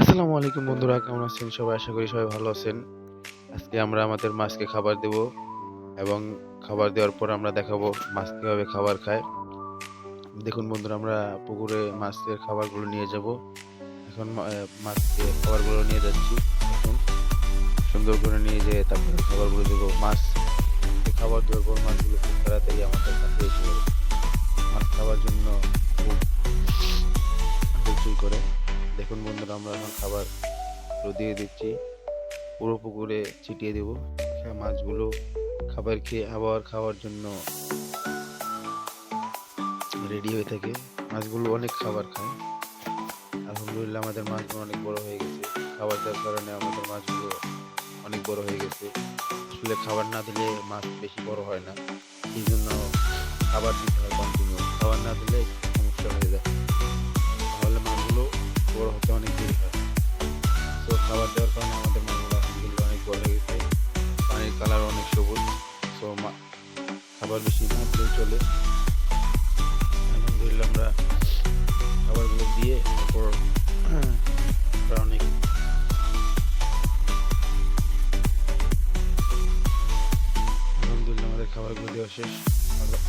আসসালামু আলাইকুম বন্ধুরা, কেমন আছেন সবাই? আশা করি সবাই ভালো আছেন। আজকে আমরা আমাদের মাছকে খাবার দেব এবং খাবার দেওয়ার পর আমরা দেখাবো মাছ কীভাবে খাবার খায়। দেখুন বন্ধুরা, আমরা পুকুরে মাছের খাবারগুলো নিয়ে যাব। এখন মাছকে খাবারগুলো নিয়ে যাচ্ছি। এখন সুন্দর করে নিয়ে যেয়ে তারপরে খাবারগুলো দেবো। মাছ খাবার দেওয়ার পর মাছগুলো খুব তাড়াতাড়ি আমাদের কাছে এসে মাছ খাওয়ার জন্য খুব করে। দেখুন বন্ধুরা, আমরা এখন খাবার দিয়ে দিচ্ছি। পুরো পুকুরে ছিটিয়ে দেবো। মাছগুলো খাবার খেয়ে আবার খাওয়ার জন্য রেডি হয়ে থাকে। মাছগুলো অনেক খাবার খায়। আলহামদুলিল্লাহ, আমাদের মাছগুলো অনেক বড় হয়ে গেছে। খাবার দেওয়ার কারণে আমাদের মাছগুলো অনেক বড় হয়ে গেছে। আসলে খাবার না দিলে মাছ বেশি বড় হয় না। এই জন্য খাবার দিতে হয় কন্টিনিউ খাবার দেওয়ার কারণে আমাদের মাছগুলো আলহামদুলিল্লাহ অনেক বড় লেগেছে। পানির কালার অনেক সবুজ, তো খাবার বেশি না দিলেই চলে। আলহামদুলিল্লাহ আমরা খাবারগুলো দিয়ে তারপর আমরা অনেক আলহামদুলিল্লাহ আমাদের খাবারগুলো দেওয়া শেষ। আল্লাহ